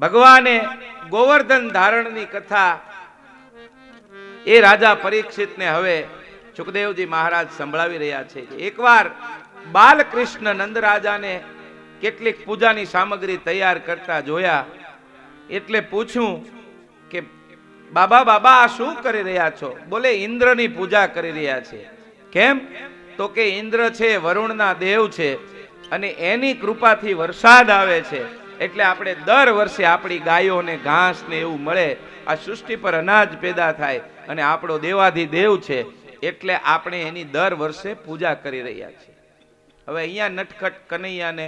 ભગવાને ગોવર્ધન ધારણની કથા એ રાજા પરીક્ષિતને હવે સુખદેવજી મહારાજ સંભળાવી રહ્યા છે એકવાર બાલકૃષ્ણ નંદ રાજાને કેટલીક પૂજાની સામગ્રી તૈયાર કરતા જોયા, એટલે પૂછ્યું કે, બાબા બાબા, આ શું કરી રહ્યા છો? બોલે, ઇન્દ્રની પૂજા કરી રહ્યા છે. કેમ? તો કે ઇન્દ્ર છે, વરુણના દેવ છે અને એની કૃપાથી વરસાદ આવે છે. એટલે આપણે દર વર્ષે આપણી ગાયોને ઘાસ ને એવું મળે. આ સૃષ્ટિ પર અનાજ પેદા થાય અને આપણો દેવાધી દેવ છે એટલે આપણે એની દર વર્ષે પૂજા કરી રહ્યા છીએ. હવે અહીંયા નટખટ કનૈયાને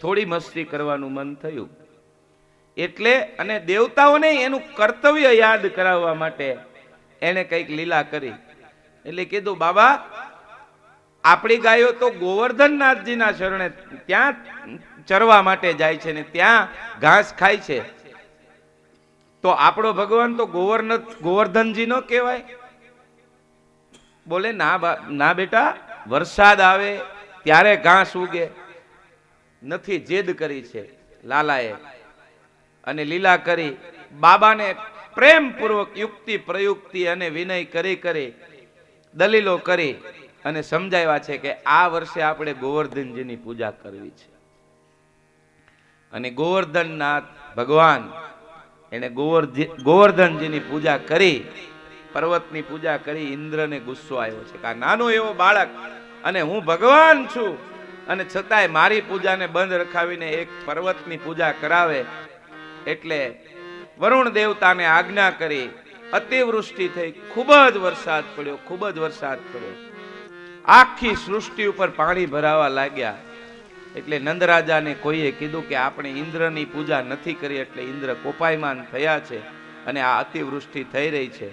થોડી મસ્તી કરવાનું મન થયું. એટલે અને દેવતાઓને એનું કર્તવ્ય યાદ કરાવવા માટે એને કંઈક લીલા કરી. એટલે કીધું, બાબા આપણી ગાયો તો ગોવર્ધનનાથજીના શરણે ત્યાં ચરવા માટે જાય છે ને ત્યાં ઘાસ ખાય છે? તો આપણો ભગવાન તો ગોવર્ધન ગોવર્ધનજી નો કહેવાય. બોલે, ના ના બેટા, વરસાદ આવે ત્યારે ઘાસ ઉગે. નથી, જેદ કરી છે લાલાએ. અને લીલા કરી બાબાને પ્રેમપૂર્વક યુક્તિ પ્રયુક્તિ અને વિનય કરી કરી દલીલો કરી. અને સમજાવ્યા છે કે આ વર્ષે આપણે ગોવર્ધનજીની પૂજા કરવી છે. અને ગોવર્ધનનાથ ભગવાન એને ગોવર્ધ, ગોવર્ધનજીની પૂજા કરી, પર્વતની પૂજા કરી, ઇન્દ્રને ગુસ્સો આવ્યો છે કે નાનો એવો બાળક અને હું ભગવાન છું. અને છતાંય મારી પૂજાને બંધ રખાવીને એક પર્વતની પૂજા કરાવે એટલે વરુણ દેવતાને આજ્ઞા કરી અતિવૃષ્ટિ થઈ, ખૂબ જ વરસાદ પડ્યો, ખૂબ જ વરસાદ પડ્યો. આખી સૃષ્ટિ ઉપર પાણી ભરાવા લાગ્યા. એટલે નંદરાજાને કોઈએ કીધું કે આપણે ઇન્દ્રની પૂજા નથી કરી એટલે ઇન્દ્ર કોપાયમાન થયા છે અને આ અતિવૃષ્ટિ થઈ રહી છે.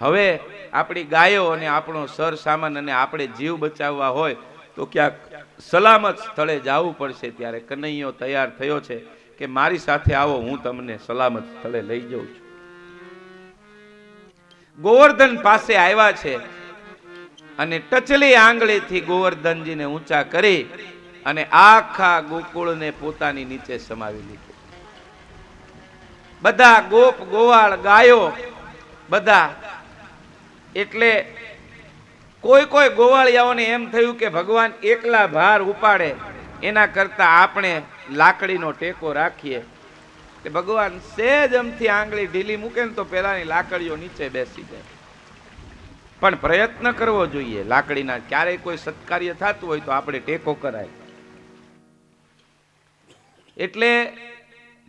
હવે આપણી ગાયો અને આપણો સર સામાન અને આપણે જીવ બચાવવા હોય તો ક્યાંક સલામત સ્થળે જવું પડશે ત્યારે કનૈયો તૈયાર થયો છે કે મારી સાથે આવો, હું તમને સલામત સ્થળે લઈ જાઉં છું. ગોવર્ધન પાસે આવ્યા છે. અને ટચલી આંગળીથી ગોવર્ધનજીને ઊંચા કરી અને આખા ગોકુળને પોતાની નીચે સમાવી લીધું. બધા ગોપ ગોવાળ ગાયો, બધા. એટલે કોઈ કોઈ ગોવાળિયાઓને એમ થયું કે ભગવાન એકલા ભાર ઉપાડે, એના કરતા આપણે લાકડીનો ટેકો રાખીએ. કે ભગવાન સેજ અમથી આંગળી ઢીલી મૂકે ને તો પેલાની લાકડીઓ નીચે બેસી જાય. પણ પ્રયત્ન કરવો જોઈએ. લાકડીના ક્યારેય કોઈ સત્કાર્ય થતું હોય તો આપણે ટેકો કરાય. એટલે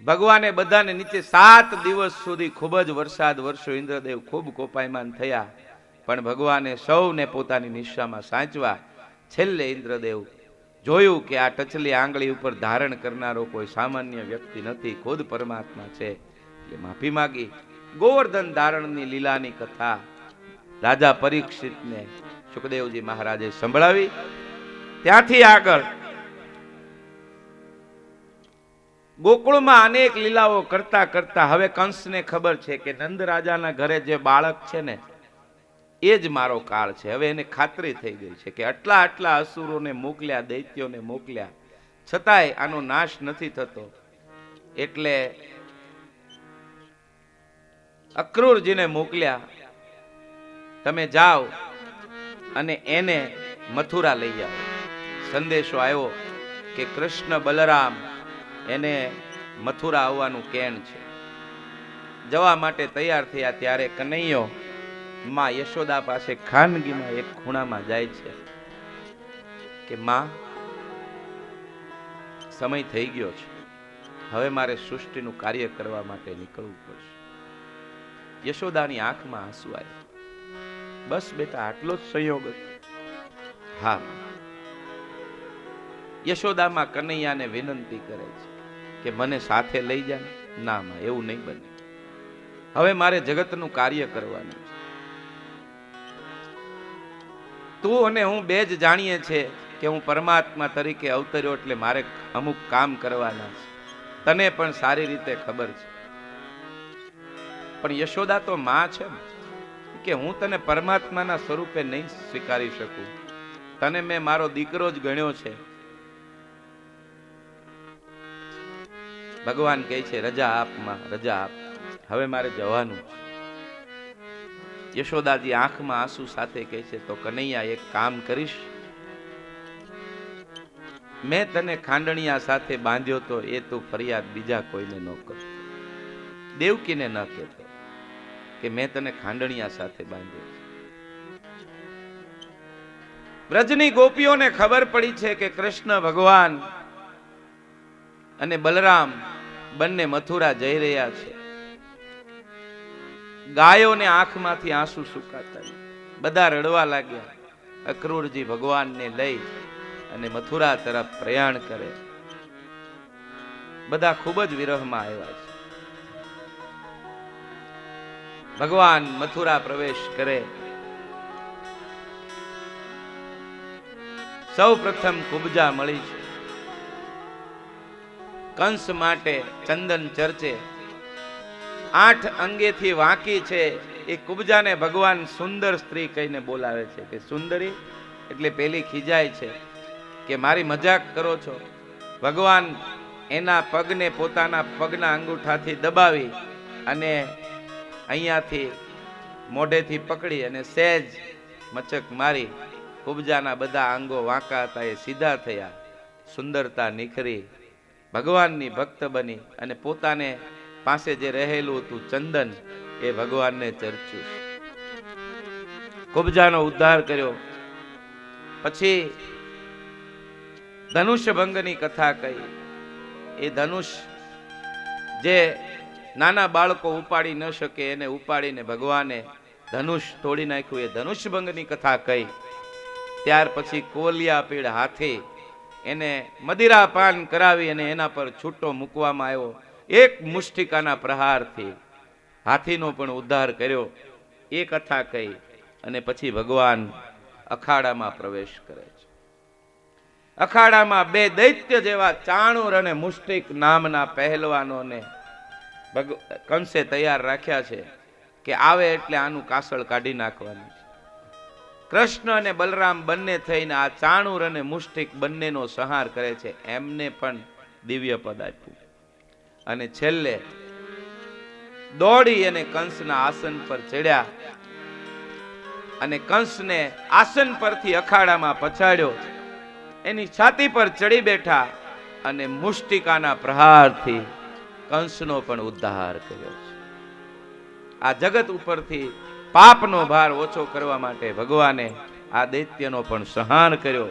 ભગવાને બધાને નીચે સાત દિવસ સુધી ખૂબ જ વરસાદ વરસો ઇન્દ્રદેવ ખૂબ કોપાયમાન થયા. પણ ભગવાને સૌને પોતાની નિશામાં સાચવા છેલ્લે ઇન્દ્રદેવ જોયું કે આ ટચલી આંગળી ઉપર ધારણ કરનારો કોઈ સામાન્ય વ્યક્તિ નથી, ખુદ પરમાત્મા છે. એટલે માફી માગી. ગોવર્ધન ધારણની લીલાની કથા રાજા પરીક્ષિતને સુખદેવજી મહારાજે સંભળાવી. ત્યાંથી આગળ ગોકુળમાં અનેક લીલાઓ કરતા કરતા હવે કંસને ખબર છે કે નંદ રાજાના ઘરે જે બાળક છે ને, એ જ મારો કાળ છે. હવે એને ખાતરી થઈ ગઈ છે કે આટલા આટલા અસુરોને મોકલ્યા, દૈત્યોને મોકલ્યા, છતાંય આનો નાશ નથી થતો. એટલે અક્રૂરજીને મોકલ્યા તમે જાઓ અને એને મથુરા લઈ આવો. સંદેશો આવ્યો કે કૃષ્ણ બલરામ એને મથુરા આવવાનું કેણ છે. જવા માટે તૈયાર થયા ત્યારે કનૈયો માં યશોદા પાસે ખાનગીમાં એક ખૂણામાં જાય છે કે, માં, સમય થઈ ગયો છે. હવે મારે સૃષ્ટિનું કાર્ય કરવા માટે નીકળવું પડશે. યશોદાની આંખમાં આંસુ આવ્યા. બસ બેટા, આટલો જ સંયોગ હા. યશોદામાં કનૈયાને વિનંતી કરે છે કે મને સાથે લઈ જા. ના, માં, એવું નહીં બને. હવે મારે જગતનું કાર્ય કરવાનું છે. તું અને હું બે જ જાણીએ છે કે હું પરમાત્મા તરીકે અવતર્યો એટલે મારે અમુક કામ કરવાના છે. તને પણ સારી રીતે ખબર છે. પણ યશોદા તો માં છે ને કે હું તને પરમાત્માના સ્વરૂપે નહીં સ્વીકારી શકું. તને મેં મારો દીકરો જ ગણ્યો છે. ભગવાન કહે છે, રજા આપમાં રજા આપ. હવે મારે જવાનું યશોદાજી આંખમાં આંસુ સાથે કહે છે, તો કનૈયા એક કામ કરીશ. મેં તને ખાંડણિયા સાથે બાંધ્યો તો એ તું ફરિયાદ બીજા કોઈને ન કર. દેવકીને ન કહેતો. કે મેં તને ખાંડણિયા સાથે બાંધ્યો. વ્રજની ગોપીઓને ખબર પડી છે કે કૃષ્ણ ભગવાન અને બલરામ બંને મથુરા જઈ રહ્યા છે. ગાયોને આંખમાંથી આંસુ સુકાતા બધા રડવા લાગ્યા. અક્રૂરજી ભગવાનને લઈ અને મથુરા તરફ પ્રયાણ કરે. બધા ખૂબ જ વિરહમાં આવ્યા છે. ભગવાન મથુરા પ્રવેશ કરે. સૌ પ્રથમ કુબજા મળી છે. કંસ માટે ચંદન ચર્ચે. આઠ અંગેથી વાંકી છે, એ કુબજાને ભગવાન સુંદર સ્ત્રી કહીને બોલાવે છે કે, સુંદરી, એટલે પેલી ખીજાય છે કે, મારી મજાક કરો છો. ભગવાન એના પગને પોતાના પગના અંગૂઠાથી દબાવી અને અહીંયાથી મોઢેથી પકડી અને સહેજ મચક મારી કુબજાના બધા અંગો વાંકા હતા એ સીધા થયા. સુંદરતા નિખરી. ભગવાનની ભક્ત બની અને પોતાને પાસે જે રહેલું હતું ચંદન એ ભગવાનને ચર્ચ્યું. કુબજાનો ઉદ્ધાર કર્યો. પછી ધનુષ્ય ભંગની કથા કહી. એ ધનુષ જે નાના બાળકો ઉપાડી ન શકે, એને ઉપાડીને ભગવાને ધનુષ તોડી નાખ્યું. એ ધનુષભંગની કથા કહી. ત્યાર પછી કોલિયા પીડ હાથી એને મદિરા પાન કરાવી અને એના પર છૂટો મૂકવામાં આવ્યો. એક મુષ્ટિકાના પ્રહારથી હાથીનો પણ ઉદ્ધાર કર્યો. એ કથા કહી અને પછી ભગવાન અખાડામાં પ્રવેશ કરે છે. અખાડામાં બે દૈત્ય જેવા ચાણુર અને મુષ્ટિક નામના પહેલવાનોને ભગ- કંસે તૈયાર રાખ્યા છે કે આવે એટલે આનું કાસળ કાઢી નાખવાનું કૃષ્ણ અને બલરામ બંને થઈને આ ચાણુર અને મુષ્ટિક બંનેનો સંહાર કરે છે. એમને પણ દિવ્ય પદ આપ્યું. અને છેલ્લે દોડી અને કંસના આસન પર ચડ્યા અને કંસને આસન પરથી અખાડામાં પછાડ્યો. એની છાતી પર ચડી બેઠા અને મુષ્ટિકાના પ્રહારથી કંસનો પણ ઉદ્ધાર કર્યો છે. આ જગત ઉપરથી પાપનો ભાર ઓછો કરવા માટે ભગવાને આ દૈત્યનો પણ સંહાર કર્યો.